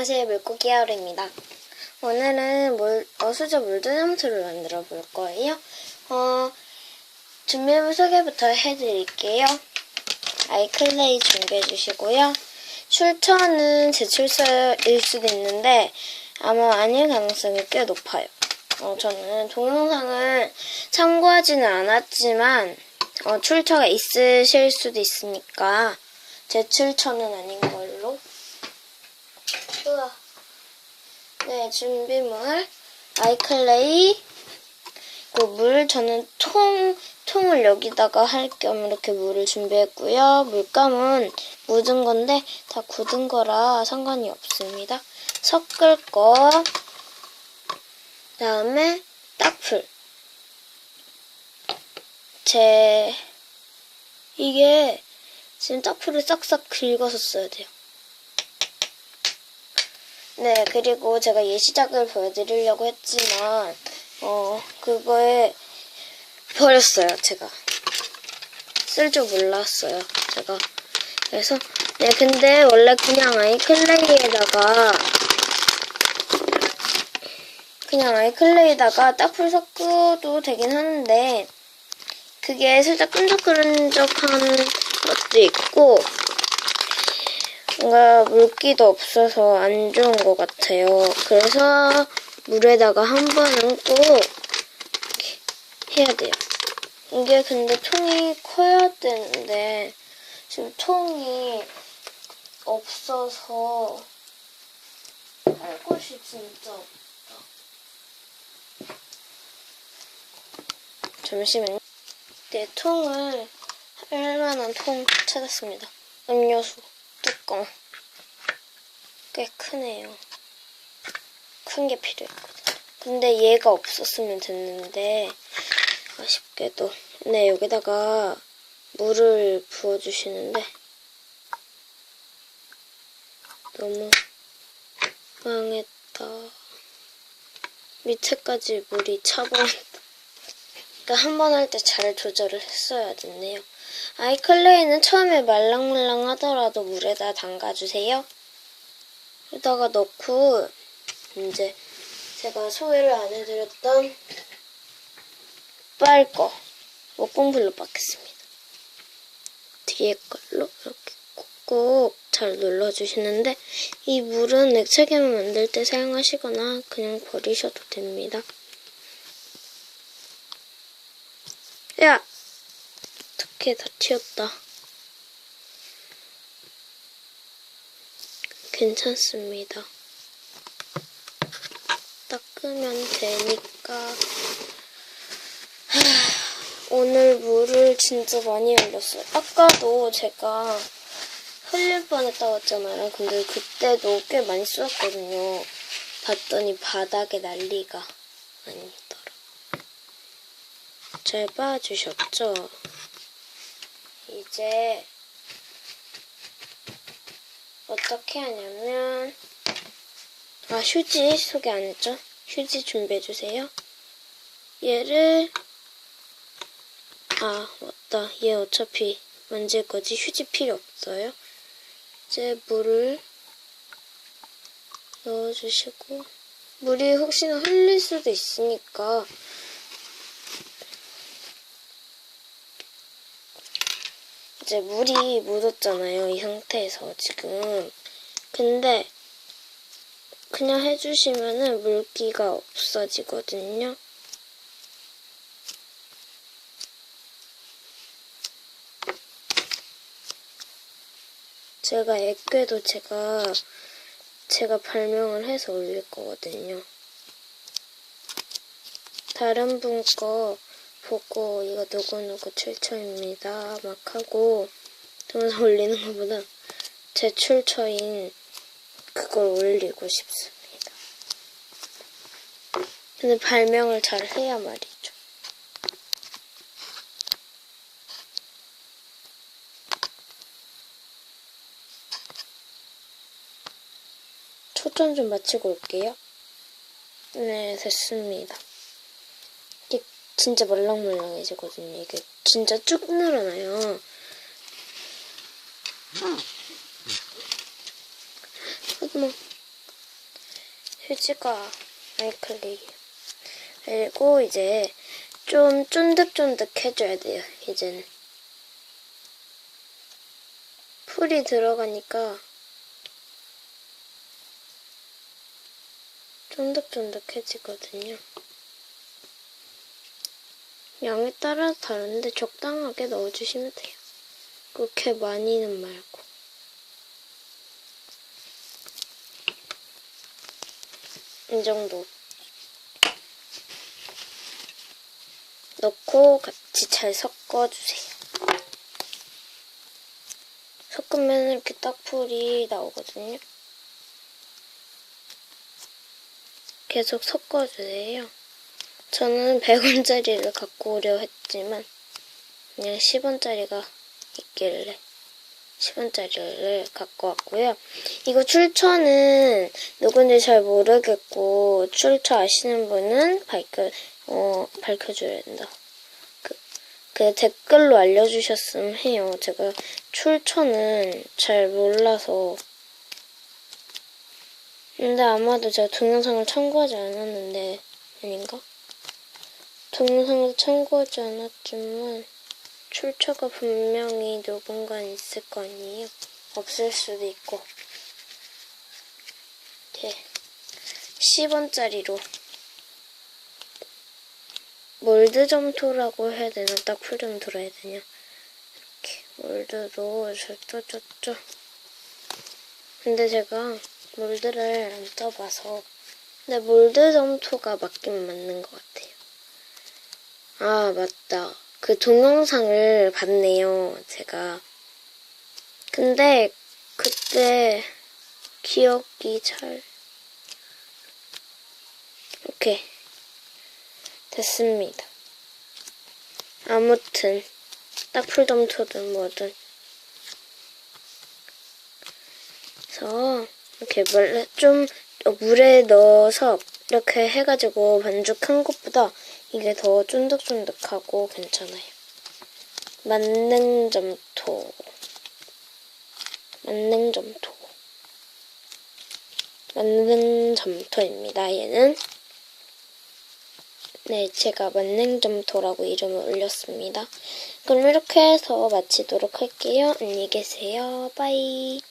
안녕하세요 물고기 하루입니다. 오늘은 물, 어수저 물두점수를 만들어 볼 거예요. 어, 준비물 소개부터 해드릴게요. 아이클레이 준비해 주시고요. 출처는 제출서일 수도 있는데 아마 아닐 가능성이 꽤 높아요. 어, 저는 동영상을 참고하지는 않았지만 어, 출처가 있으실 수도 있으니까 제 출처는 아닌 걸 로 우와. 네, 준비물. 아이클레이. 그 물, 저는 통, 통을 여기다가 할 겸 이렇게 물을 준비했고요. 물감은 묻은 건데 다 굳은 거라 상관이 없습니다. 섞을 거. 다음에 딱풀. 제, 이게 지금 딱풀을 싹싹 긁어서 써야 돼요. 네, 그리고 제가 예시작을 보여드리려고 했지만, 어, 그거에 버렸어요, 제가. 쓸 줄 몰랐어요, 제가. 그래서, 네, 근데 원래 그냥 아이클레이에다가, 그냥 아이클레이에다가 딱풀 섞어도 되긴 하는데, 그게 살짝 끈적끈적한 것도 있고, 뭔가 물기도 없어서 안 좋은 것 같아요. 그래서 물에다가 한 번은 꼭 해야 돼요. 이게 근데 통이 커야 되는데 지금 통이 없어서 할 곳이 진짜 없다. 잠시만요. 네, 통을 할 만한 통 찾았습니다. 음료수. 뚜껑 꽤 크네요. 큰 게 필요했거든. 근데 얘가 없었으면 됐는데 아쉽게도 네 여기다가 물을 부어주시는데 너무 망했다. 밑에까지 물이 차버렸다. 그러니까 한 번 할 때 잘 조절을 했어야 됐네요. 아이클레이는 처음에 말랑말랑 하더라도 물에다 담가주세요. 여기다가 넣고 이제 제가 소개를 안 해드렸던 빨거 목공불로 받겠습니다. 뒤에 걸로 이렇게 꾹꾹 잘 눌러주시는데 이 물은 액체괴물 만들 때 사용하시거나 그냥 버리셔도 됩니다. 야! 어떻게 다 튀었다. 괜찮습니다. 닦으면 되니까. 하, 오늘 물을 진짜 많이 흘렸어요. 아까도 제가 흘릴 뻔했다고 했잖아요. 근데 그때도 꽤 많이 쏟았거든요. 봤더니 바닥에 난리가 아니더라. 잘 봐주셨죠? 이제 어떻게 하냐면 아 휴지 소개 안 했죠? 휴지 준비해 주세요. 얘를 아 맞다 얘 어차피 만질 거지 휴지 필요 없어요. 이제 물을 넣어주시고 물이 혹시나 흘릴 수도 있으니까 이제 물이 묻었잖아요. 이 상태에서 지금. 근데 그냥 해주시면은 물기가 없어지거든요. 제가 액괴도 제가 제가 발명을 해서 올릴 거거든요. 다른 분 거 보고 이거 누구누구 출처입니다 막 하고 동영상 올리는 것보다 제 출처인 그걸 올리고 싶습니다. 근데 발명을 잘 해야 말이죠. 초점 좀 맞추고 올게요. 네, 됐습니다. 진짜 말랑말랑해지거든요. 이게 진짜 쭉 늘어나요. 어머, 휴지가 아이클릭. 그리고 이제 좀 쫀득쫀득해져야 돼요, 이제는. 풀이 들어가니까 쫀득쫀득해지거든요. 양에 따라 다른데 적당하게 넣어주시면 돼요. 그렇게 많이는 말고. 이 정도. 넣고 같이 잘 섞어주세요. 섞으면 이렇게 딱 풀이 나오거든요. 계속 섞어주세요. 저는 100원짜리를 갖고 오려 했지만 그냥 10원짜리가 있길래 10원짜리를 갖고 왔고요. 이거 출처는 누군지 잘 모르겠고 출처 아시는 분은 밝혀 어 밝혀줘야 된다. 그, 그 댓글로 알려주셨으면 해요. 제가 출처는 잘 몰라서 근데 아마도 제가 동영상을 참고하지 않았는데 아닌가? 동영상을 참고하지 않았지만 출처가 분명히 누군가 있을 거 아니에요? 없을 수도 있고 이렇게 10원짜리로 몰드 점토라고 해야 되나? 딱 풀좀 들어야 되냐? 이렇게 몰드도 잘 떠줬죠. 근데 제가 몰드를 안 떠봐서 근데 몰드 점토가 맞긴 맞는 것 같아요. 아 맞다. 그 동영상을 봤네요. 제가. 근데 그때 기억이 잘 오케이 됐습니다. 아무튼 딱 풀점토든 뭐든 그래서 이렇게 물에 좀 물에 넣어서 이렇게 해가지고 반죽한 것보다 이게 더 쫀득쫀득하고 괜찮아요. 만능 점토 만능 점토 만능 점토입니다. 얘는 네, 제가 만능 점토라고 이름을 올렸습니다. 그럼 이렇게 해서 마치도록 할게요. 안녕히 계세요. 빠이.